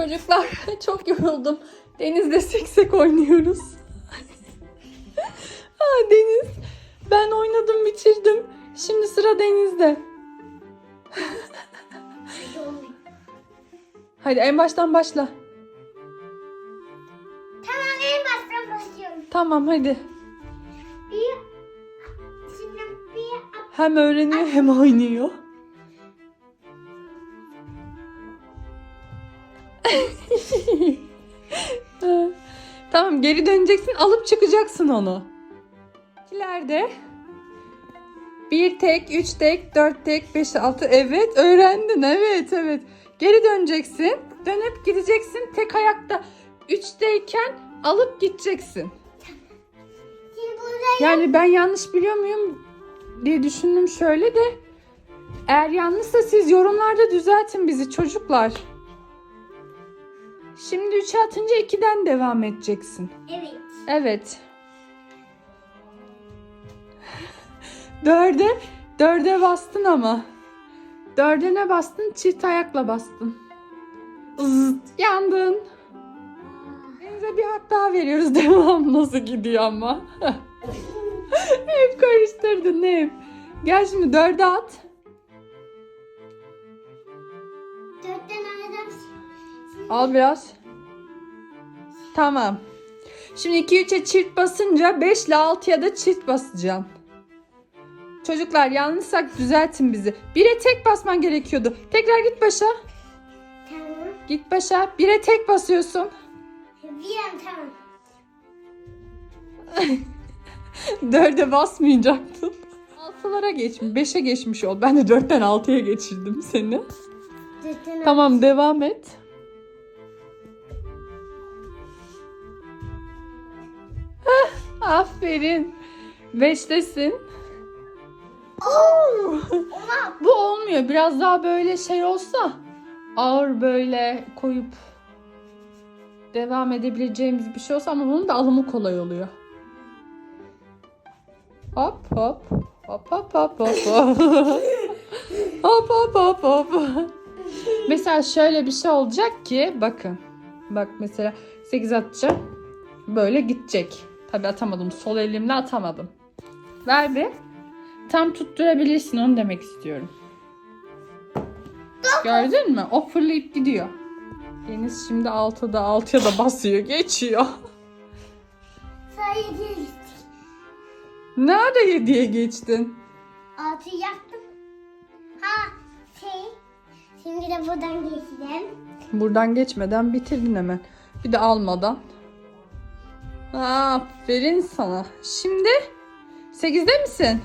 Çocuklar çok yoruldum. Denizde seksek oynuyoruz. Aa, Deniz. Ben oynadım bitirdim. Şimdi sıra Deniz'de. Hadi en baştan başla. Tamam en baştan başlıyorum. Tamam hadi. Bir, şimdi bir Hem öğreniyor hem oynuyor. tamam geri döneceksin alıp çıkacaksın onu. İkilerde. Bir tek, üç tek, dört tek, beş, altı. Evet öğrendin evet evet. Geri döneceksin. Dönüp gideceksin tek ayakta. Üçteyken alıp gideceksin. Yani ben yanlış biliyor muyum diye düşündüm şöyle de. Eğer yanlışsa siz yorumlarda düzeltin bizi çocuklar. Şimdi 3'e atınca 2'den devam edeceksin. evet. Evet. Dörde, dörde bastın ama. Dörde ne bastın? Çift ayakla bastın. Zıt, yandın. Denize bir hak daha veriyoruz. Devam nasıl gidiyor ama. hep karıştırdın hep. Gel şimdi dörde at. Dörtten aradan Al biraz. Tamam. Şimdi 2 3'e çift basınca 5 ile 6'ya da çift basacaksın. Çocuklar yanlışsak düzeltin bizi. 1'e tek basman gerekiyordu. Tekrar git başa. Tamam. Git başa. 1'e tek basıyorsun. An tamam. 4'e basmayacaktın. 6'lara geçmiş. 5'e geçmiş ol. Ben de 4'ten 6'ya geçirdim seni. Dörtten Tamam devam et. Aferin. Beştesin. Oo! Ona Bu olmuyor. Biraz daha böyle şey olsa ağır böyle koyup devam edebileceğimiz bir şey olsa ama bunun da alımı kolay oluyor. Hop hop. Hop hop hop hop. hop hop hop hop. Mesela şöyle bir şey olacak ki bakın. Bak mesela 8 atacağım. Böyle gidecek. Tabi atamadım. Sol elimle atamadım. Ver bir. Tam tutturabilirsin onu demek istiyorum. Gördün mü? O fırlayıp gidiyor. Deniz şimdi 6'da 6'ya da basıyor. Geçiyor. sayı. Nerede 7'ye geçtin? Altı yaptım. Ha şey. Şimdi de buradan geçelim. Buradan geçmeden bitirdin hemen. Bir de almadan. Aferin sana. Şimdi 8'de misin?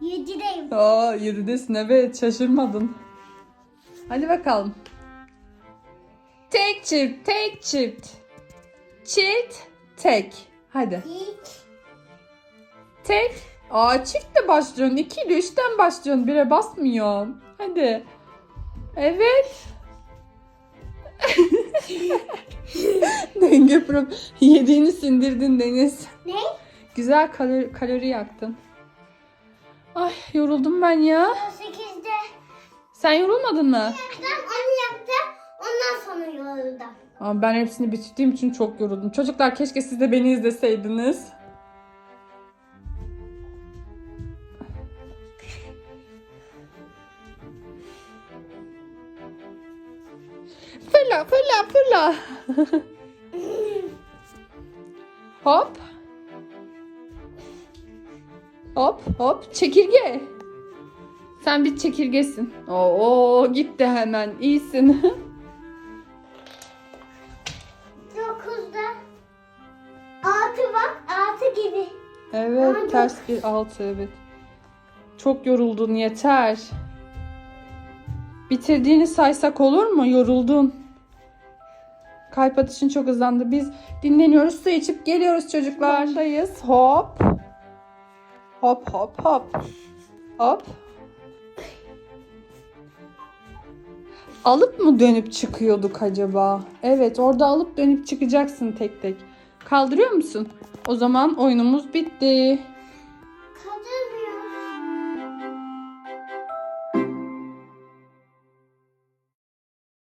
Yedideyim. Aa 7'desin evet şaşırmadın. Hadi bakalım. Tek çift, tek çift. Çift, tek. Hadi. Hiç. Tek. Aa çiftle başlıyorsun. 2 ile 3'ten başlıyorsun. 1'e basmıyorsun. Hadi. Evet. Denge problem. Yediğini sindirdin Deniz. Ne? Güzel kalori, kalori yaktın. Ay yoruldum ben ya. Sekizde. Sen yorulmadın mı? Ben onu yaptım. Ondan sonra yoruldum. Ama ben hepsini bitirdiğim için çok yoruldum. Çocuklar keşke siz de beni izleseydiniz. Fırla fırla fırla. hop. Hop hop çekirge. Sen bir çekirgesin. Oo gitti hemen iyisin. Dokuzda. Altı bak. Altı gibi. Evet Aa, ters bir altı evet. Çok yoruldun yeter. Bitirdiğini saysak olur mu? Yoruldun. Kalp atışın çok hızlandı. Biz dinleniyoruz. Su içip geliyoruz çocuklardayız. Hop. Hop hop hop. Hop. Alıp mı dönüp çıkıyorduk acaba? Evet orada alıp dönüp çıkacaksın tek tek. Kaldırıyor musun? O zaman oyunumuz bitti.